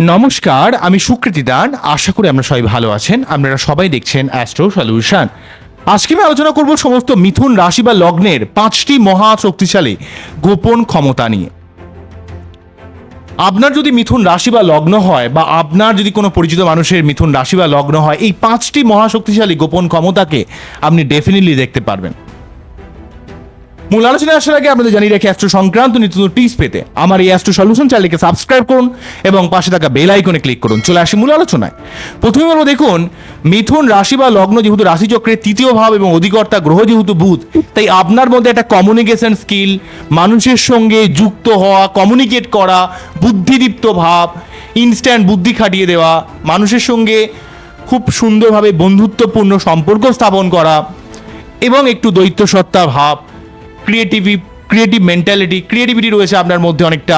নমস্কার, আমি সুকৃতি দান। আশা করি আমরা সবাই ভালো আছেন। আপনারা সবাই দেখছেন অ্যাস্ট্রো সলিউশন আজকে আমি আলোচনা করব সমস্ত মিথুন রাশি বা লগ্নের পাঁচটি মহা শক্তিশালী গোপন ক্ষমতা নিয়ে। আপনার যদি মিথুন রাশি বা লগ্ন হয় বা আপনার যদি কোনো পরিচিত মানুষের মিথুন রাশি বা লগ্ন হয়, এই পাঁচটি মহাশক্তিশালী গোপন ক্ষমতাকে আপনি ডেফিনেটলি দেখতে পারবেন। মূল আলোচনায় আসার আগে আপনাদের জানিয়ে রাখি অ্যাস্ট্রো সংক্রান্ত নিত্য টিপস পেতে। আমার এই অ্যাস্ট্রো সলিউশন চ্যানেলকে সাবস্ক্রাইব করুন এবং পাশে থাকা বেল আইকনে ক্লিক করুন। চলে আসি মূল আলোচনায়। প্রথমে বলব, দেখুন, মিথুন রাশি বা লগ্ন যেহেতু রাশিচক্রের তৃতীয় ভাব এবং অধিকর্তা গ্রহ যেহেতু বুধ, তাই আপনার মধ্যে একটা কমিউনিকেশন স্কিল মানুষের সঙ্গে যুক্ত হওয়া কমিউনিকেট করা, বুদ্ধিদীপ্ত ভাব ইনস্ট্যান্ট বুদ্ধি খাটিয়ে দেওয়া, মানুষের সঙ্গে খুব সুন্দরভাবে বন্ধুত্বপূর্ণ সম্পর্ক স্থাপন করা এবং একটু দৈত্য সত্তা ভাব ক্রিয়েটিভি ক্রিয়েটিভ মেন্টালিটি ক্রিয়েটিভিটি রয়েছে আপনার মধ্যে অনেকটা।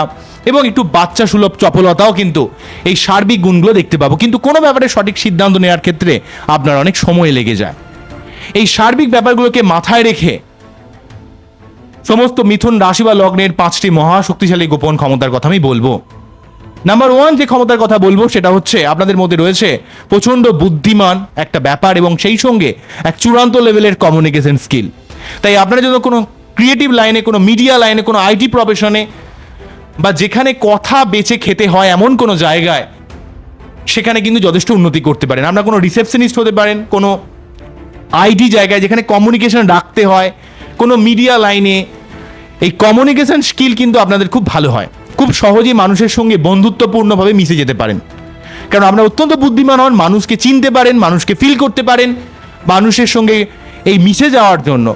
এবং একটু বাচ্চা সুলভ চপলতাও কিন্তু এই সার্বিক গুণগুলো দেখতে পাবো। কিন্তু কোনো ব্যাপারে সঠিক সিদ্ধান্ত নেওয়ার ক্ষেত্রে আপনার অনেক সময় লেগে যায়। এই সার্বিক ব্যাপারগুলোকে মাথায় রেখে সমস্ত মিথুন রাশি বা লগ্নের পাঁচটি মহা শক্তিশালী গোপন ক্ষমতার কথা আমি বলব। নাম্বার ওয়ান যে ক্ষমতার কথা বলব সেটা হচ্ছে আপনাদের মধ্যে রয়েছে প্রচণ্ড বুদ্ধিমান একটা ব্যাপার এবং সেই সঙ্গে এক চূড়ান্ত লেভেলের কমিউনিকেশন স্কিল তাই আপনারা যদি কোনো ক্রিয়েটিভ লাইনে কোনো মিডিয়া লাইনে কোনো আইটি প্রফেশনে বা যেখানে কথা বেছে খেতে হয় এমন কোনো জায়গায়, সেখানে কিন্তু যথেষ্ট উন্নতি করতে পারেন। আপনার কোনো রিসেপশনিস্ট হতে পারেন, কোনো আইটি জায়গায় যেখানে কমিউনিকেশন রাখতে হয়, কোনো মিডিয়া লাইনে এই কমিউনিকেশন স্কিল কিন্তু আপনাদের খুব ভালো হয়। খুব সহজেই মানুষের সঙ্গে বন্ধুত্বপূর্ণভাবে মিশে যেতে পারেন। কারণ আপনারা অত্যন্ত বুদ্ধিমান হন, মানুষকে চিনতে পারেন, মানুষকে ফিল করতে পারেন, মানুষের সঙ্গে এই মিশে যাওয়ার জন্য।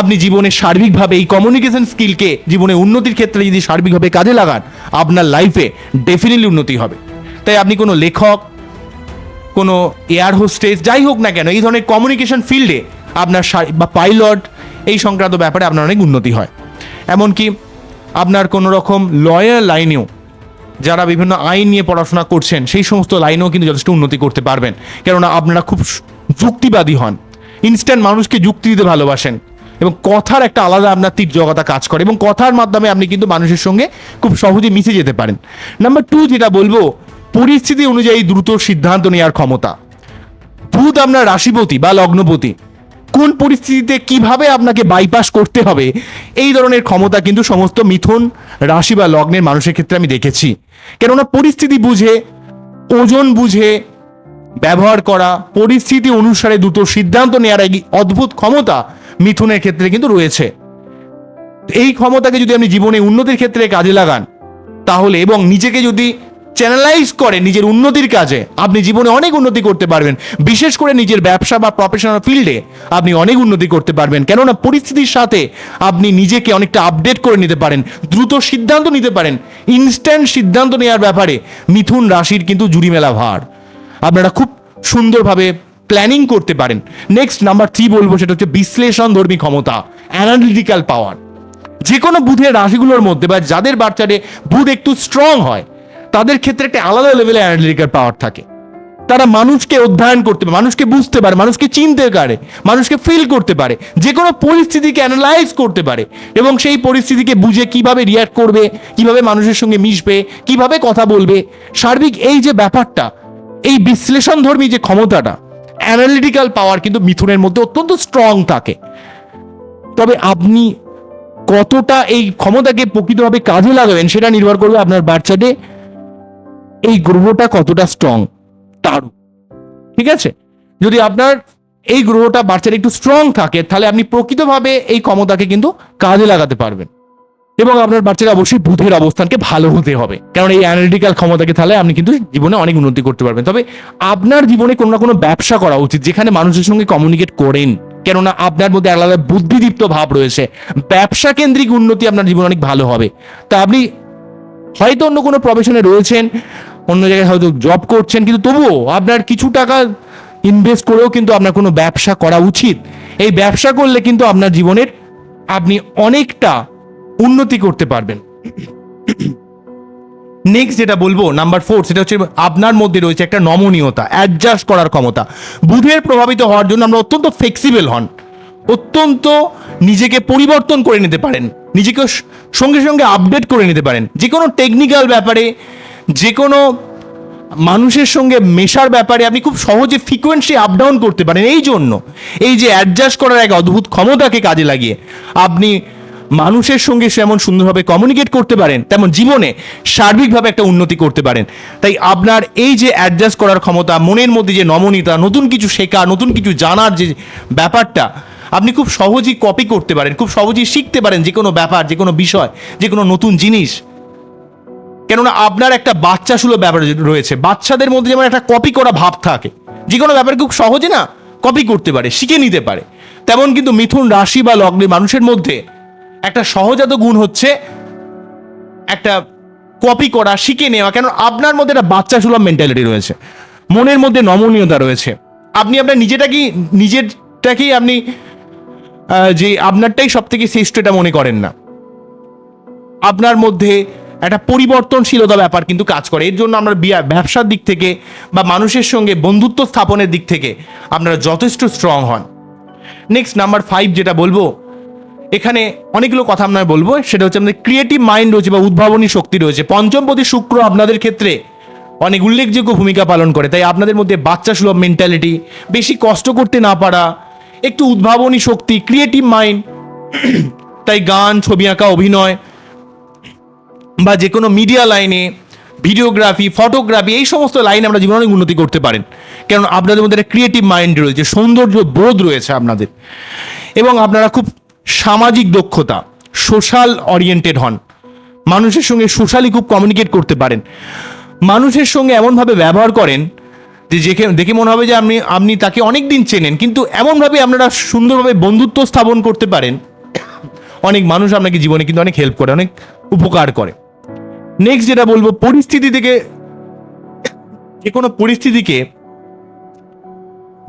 আপনি জীবনে সার্বিকভাবে এই কমিউনিকেশন স্কিলকে জীবনে উন্নতির ক্ষেত্রে যদি সার্বিকভাবে কাজে লাগান, আপনার লাইফে ডেফিনেটলি উন্নতি হবে। তাই আপনি কোনো লেখক, কোনো এয়ার হোস্টেস যাই হোক না কেন, এই ধরনের কমিউনিকেশন ফিল্ডে আপনার বা পাইলট এই সংক্রান্ত ব্যাপারে আপনার অনেক উন্নতি হয়। এমনকি আপনার কোনো রকম লয়ার লাইনেও যারা বিভিন্ন আইন নিয়ে পড়াশোনা করছেন, সেই সমস্ত লাইনেও কিন্তু যথেষ্ট উন্নতি করতে পারবেন। কেননা আপনারা খুব যুক্তিবাদী হন। ইনস্ট্যান্ট মানুষকে যুক্তি দিতে ভালোবাসেন। এবং কথার একটা আলাদা আপনার তীর জগতা কাজ করে এবং কথার মাধ্যমে আপনি কিন্তু মানুষের সঙ্গে খুব সহজে মিশে যেতে পারেন। নাম্বার টু যেটা বলব, পরিস্থিতি অনুযায়ী দ্রুত সিদ্ধান্ত নেওয়ার ক্ষমতা। বুধ আপনার রাশিপতি বা লগ্নপতি, কোন পরিস্থিতিতে কীভাবে আপনাকে বাইপাস করতে হবে, এই ধরনের ক্ষমতা কিন্তু সমস্ত মিথুন রাশি বা লগ্নের মানুষের ক্ষেত্রে আমি দেখেছি। কেননা পরিস্থিতি বুঝে, ওজন বুঝে, ব্যবহার করা, পরিস্থিতি অনুসারে দুটো সিদ্ধান্ত নেওয়ার এক অদ্ভুত ক্ষমতা মিথুনের ক্ষেত্রে কিন্তু রয়েছে। এই ক্ষমতাকে যদি আপনি জীবনে উন্নতির ক্ষেত্রে কাজে লাগান, তাহলে এবং নিজেকে যদি চ্যানেলাইজ করে নিজের উন্নতির কাজে, আপনি জীবনে অনেক উন্নতি করতে পারবেন। বিশেষ করে নিজের ব্যবসা বা প্রফেশনাল ফিল্ডে আপনি অনেক উন্নতি করতে পারবেন। কেননা পরিস্থিতির সাথে আপনি নিজেকে অনেকটা আপডেট করে নিতে পারেন, দ্রুত সিদ্ধান্ত নিতে পারেন ইনস্ট্যান্ট সিদ্ধান্ত নেওয়ার ব্যাপারে মিথুন রাশির কিন্তু জুড়ি মেলা ভার। আপনারা খুব সুন্দরভাবে প্ল্যানিং করতে পারেন। নেক্সট নাম্বার থ্রি বলব, সেটা হচ্ছে বিশ্লেষণ ধর্মী ক্ষমতা অ্যানালিটিক্যাল পাওয়ার যে কোনো বুধের রাশিগুলোর মধ্যে বা যাদের বাচ্চারে বুধ একটু স্ট্রং হয়, তাদের ক্ষেত্রে একটা আলাদা লেভেলে অ্যানালিটিক্যাল পাওয়ার থাকে। তারা মানুষকে অধ্যয়ন করতে পারে, মানুষকে বুঝতে পারে, মানুষকে চিনতে পারে, মানুষকে ফিল করতে পারে যে কোনো পরিস্থিতিকে অ্যানালাইজ করতে পারে এবং সেই পরিস্থিতিকে বুঝে কীভাবে রিয়াক্ট করবে, কীভাবে মানুষের সঙ্গে মিশবে, কীভাবে কথা বলবে। সার্বিক এই যে ব্যাপারটা, এই বিশ্লেষণধর্মী যে ক্ষমতাটা অ্যানালিটিক্যাল পাওয়ার কিন্তু মিথুনের মধ্যে অত্যন্ত স্ট্রং থাকে। তবে আপনি কতটা এই ক্ষমতাকে প্রকৃতভাবে কাজে লাগাবেন সেটা নির্ভর করবে আপনার বাচ্চাতে এই গ্রহটা কতটা স্ট্রং তার ঠিক আছে? যদি আপনার এই গ্রহটা বাচ্চার একটু স্ট্রং থাকে, তাহলে আপনি প্রকৃতভাবে এই ক্ষমতাকে কিন্তু কাজে লাগাতে পারবেন। এবং আপনার বাচ্চার অবশ্যই বুধের অবস্থানকে ভালো হতে হবে। কারণ এই অ্যানালিটিক্যাল ক্ষমতাকে তাহলে আপনি কিন্তু জীবনে অনেক উন্নতি করতে পারবেন। তবে আপনার জীবনে কোনো না কোনো ব্যবসা করা উচিত, যেখানে মানুষের সঙ্গে কমিউনিকেট করেন। কেননা আপনার মধ্যে আলাদা বুদ্ধিদীপ্ত ভাব রয়েছে। ব্যবসা কেন্দ্রিক উন্নতি আপনার জীবনে অনেক ভালো হবে। তা আপনি হয়তো অন্য কোনো প্রফেশনে রয়েছেন, অন্য জায়গায় হয়তো জব করছেন, কিন্তু তবুও আপনার কিছু টাকা ইনভেস্ট করেও কিন্তু আপনার কোনো ব্যবসা করা উচিত। এই ব্যবসা করলে কিন্তু আপনার জীবনের আপনি অনেকটা উন্নতি করতে পারবেন। নেক্সট যেটা বলব নাম্বার ফোর সেটা হচ্ছে আপনার মধ্যে রয়েছে একটা নমনীয়তা অ্যাডজাস্ট করার ক্ষমতা। বুধের প্রভাবিত হওয়ার জন্য আমরা অত্যন্ত ফ্লেক্সিবল হন। অত্যন্ত নিজেকে পরিবর্তন করে নিতে পারেন। নিজেকে সঙ্গে সঙ্গে আপডেট করে নিতে পারেন। যে কোনো টেকনিক্যাল ব্যাপারে যে কোনো মানুষের সঙ্গে মেশার ব্যাপারে আপনি খুব সহজে ফ্রিকোয়েন্সি আপ ডাউন করতে পারেন। এই জন্য, এই যে অ্যাডজাস্ট করার এক অদ্ভুত ক্ষমতাকে কাজে লাগিয়ে, আপনি মানুষের সঙ্গে যেমন সুন্দরভাবে কমিউনিকেট করতে পারেন, তেমন জীবনে সার্বিকভাবে একটা উন্নতি করতে পারেন। তাই আপনার এই যে অ্যাডজাস্ট করার ক্ষমতা, মনের মধ্যে যে নমনীয়তা, নতুন কিছু শেখা, নতুন কিছু জানার যে ব্যাপারটা, আপনি খুব সহজেই কপি করতে পারেন, খুব সহজেই শিখতে পারেন যে কোনো ব্যাপার, যে কোনো বিষয়, যে কোনো নতুন জিনিস। কেননা আপনার একটা বাচ্চা সুলভ ব্যাপার রয়েছে। বাচ্চাদের মধ্যে যেমন একটা কপি করা ভাব থাকে, যে কোনো ব্যাপার খুব সহজে না কপি করতে পারে, শিখে নিতে পারে। তেমন কিন্তু মিথুন রাশি বা লগ্নে মানুষের মধ্যে একটা সহজাত গুণ হচ্ছে একটা কপি করা, শিখে নেওয়া কেন আপনার মধ্যে একটা বাচ্চা সুলভ মেন্টালিটি রয়েছে। মনের মধ্যে নমনীয়তা রয়েছে। আপনি আপনার নিজেটাকেই, নিজেরটাকেই আপনি যে আপনারটাই সব থেকে শ্রেষ্ঠ এটা মনে করেন না। আপনার মধ্যে একটা পরিবর্তনশীলতা ব্যাপার কিন্তু কাজ করে। এর জন্য আমরা বিয়া- ব্যবসার দিক থেকে বা মানুষের সঙ্গে বন্ধুত্ব স্থাপনের দিক থেকে আপনারা যথেষ্ট স্ট্রং হন। নেক্সট নাম্বার ফাইভ যেটা বলব এখানে অনেকগুলো কথা আপনার বলব। সেটা হচ্ছে আমাদের ক্রিয়েটিভ মাইন্ড রয়েছে বা উদ্ভাবনী শক্তি রয়েছে। পঞ্চমপতি শুক্র আপনাদের ক্ষেত্রে অনেক উল্লেখযোগ্য ভূমিকা পালন করে। তাই আপনাদের মধ্যে বাচ্চা সুলভ মেন্টালিটি বেশি কষ্ট করতে না পারা, একটু উদ্ভাবনী শক্তি ক্রিয়েটিভ মাইন্ড তাই গান, ছবি আঁকা, অভিনয় বা যে কোনো মিডিয়া লাইনে ভিডিওগ্রাফি ফটোগ্রাফি এই সমস্ত লাইনে আমরা জীবনে অনেক উন্নতি করতে পারেন। কারণ আপনাদের মধ্যে একটা ক্রিয়েটিভ মাইন্ড রয়েছে, সৌন্দর্য বোধ রয়েছে আপনাদের। এবং আপনারা খুব সামাজিক দক্ষতা, সোশ্যাল ওরিয়েন্টেড হন। মানুষের সঙ্গে সোশ্যালি খুব কমিউনিকেট করতে পারেন। মানুষের সঙ্গে এমনভাবে ব্যবহার করেন যে দেখে দেখে মনে হবে যে আপনি আপনি তাকে অনেক দিন চেনেন, কিন্তু এমনভাবে আপনারা সুন্দরভাবে বন্ধুত্ব স্থাপন করতে পারেন। অনেক মানুষ আপনাকে জীবনে কিন্তু অনেক হেল্প করে, অনেক উপকার করে। নেক্সট যেটা বলব, পরিস্থিতি থেকে যে কোনো পরিস্থিতিকে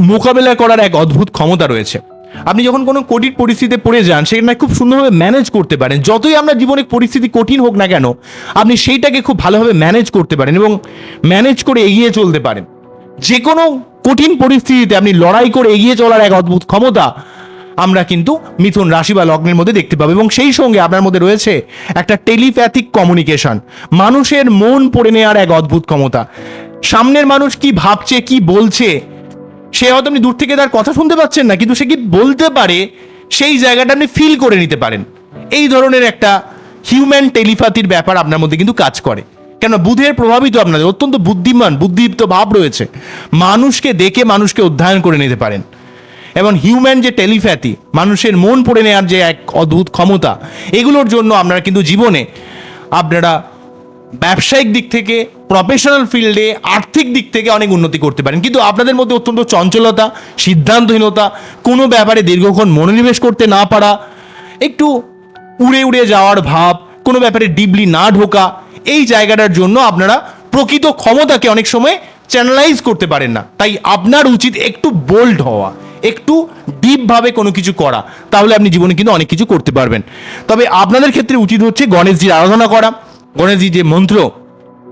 মোকাবেলা করার এক অদ্ভুত ক্ষমতা রয়েছে। আপনি যখন কোনো কঠিন পরিস্থিতিতে পড়ে যান, সেখানে খুব সুন্দরভাবে ম্যানেজ করতে পারেন। যতই আপনার জীবনে পরিস্থিতি কঠিন হোক না কেন, আপনি সেইটাকে খুব ভালোভাবে ম্যানেজ করতে পারেন এবং ম্যানেজ করে এগিয়ে চলতে পারেন। যে কোনো কঠিন পরিস্থিতিতে আপনি লড়াই করে এগিয়ে চলার এক অদ্ভুত ক্ষমতা আমরা কিন্তু মিথুন রাশি বা লগ্নের মধ্যে দেখতে পাবো এবং সেই সঙ্গে আপনার মধ্যে রয়েছে একটা টেলিপ্যাথিক কমিউনিকেশন মানুষের মন পড়ে নেওয়ার এক অদ্ভুত ক্ষমতা। সামনের মানুষ কি ভাবছে, কি বলছে সে হয়তো আপনি দূর থেকে তার কথা শুনতে পাচ্ছেন না, কিন্তু সে কি বলতে পারে সেই জায়গাটা আপনি ফিল করে নিতে পারেন। এই ধরনের একটা হিউম্যান টেলিপ্যাথির ব্যাপার আপনার মধ্যে কিন্তু কাজ করে। কেন বুধের প্রভাবিত আপনাদের অত্যন্ত বুদ্ধিমান, বুদ্ধিদীপ্ত ভাব রয়েছে। মানুষকে দেখে মানুষকে অধ্যয়ন করে নিতে পারেন। এবং হিউম্যান যে টেলিপ্যাথি মানুষের মন পড়ে নেওয়ার যে এক অদ্ভুত ক্ষমতা, এগুলোর জন্য আপনারা কিন্তু জীবনে আপনারা ব্যবসায়িক দিক থেকে প্রফেশনাল ফিল্ডে আর্থিক দিক থেকে অনেক উন্নতি করতে পারেন। কিন্তু আপনাদের মধ্যে অত্যন্ত চঞ্চলতা, সিদ্ধান্তহীনতা, কোনো ব্যাপারে দীর্ঘক্ষণ মনোনিবেশ করতে না পারা, একটু উড়ে উড়ে যাওয়ার ভাব, কোনো ব্যাপারে ডিপলি না ঢোকা, এই জায়গাটার জন্য আপনারা প্রকৃত ক্ষমতাকে অনেক সময় চ্যানেলাইজ করতে পারেন না। তাই আপনার উচিত একটু বোল্ড হওয়া, একটু ডিপভাবে কোনো কিছু করা, তাহলে আপনি জীবনে কিন্তু অনেক কিছু করতে পারবেন। তবে আপনাদের ক্ষেত্রে উচিত হচ্ছে গণেশজির আরাধনা করা। গণেশজি যে মন্ত্র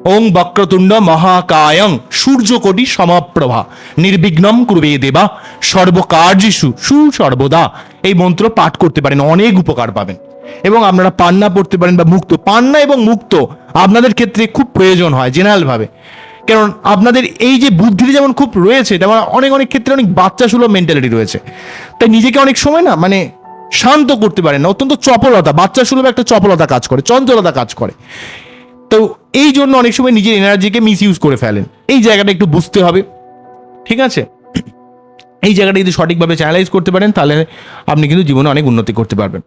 ওং বক্রতুণ্ড মহাকায়ং সূর্যকোটি সমাপ্রভা। নির্বিঘ্নম কুরবে দেবা সর্বকার্যিসু সুসর্বদা এই মন্ত্র পাঠ করতে পারেন, অনেক উপকার পাবেন। এবং আপনারা পান্না পড়তে পারেন বা মুক্ত। পান্না এবং মুক্ত আপনাদের ক্ষেত্রে খুব প্রয়োজন হয় জেনারেল ভাবে কারণ আপনাদের এই যে বুদ্ধিটা যেমন খুব রয়েছে, তেমন অনেক অনেক ক্ষেত্রে অনেক বাচ্চা সুলভ মেন্টালিটি রয়েছে। তাই নিজেকে অনেক সময় না মানে শান্ত করতে পারেন, অত্যন্ত চপলতা বাচ্চা সুলভ একটা চপলতা কাজ করে, চঞ্চলতা কাজ করে। তো এই জন্য অনেক সময় নিজের এনার্জিকে মিস ইউজ করে ফেলেন। এই জায়গাটা একটু বুঝতে হবে। ঠিক আছে? এই জায়গাটা যদি সঠিকভাবে চ্যানেলাইজ করতে পারেন, তাহলে আপনি কিন্তু জীবনে অনেক উন্নতি করতে পারবেন।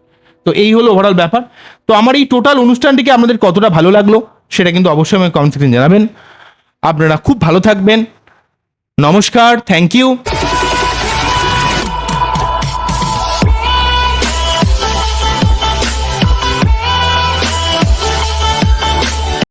তো এই হলো ওভারঅল ব্যাপার। তো আমার এই টোটাল অনুষ্ঠানটিকে আপনাদের কতটা ভালো লাগল, সেটা কিন্তু অবশ্যই আমাকে কমেন্ট সেকশন জানাবেন। আপনারা খুব ভালো থাকবেন। নমস্কার থ্যাংক ইউ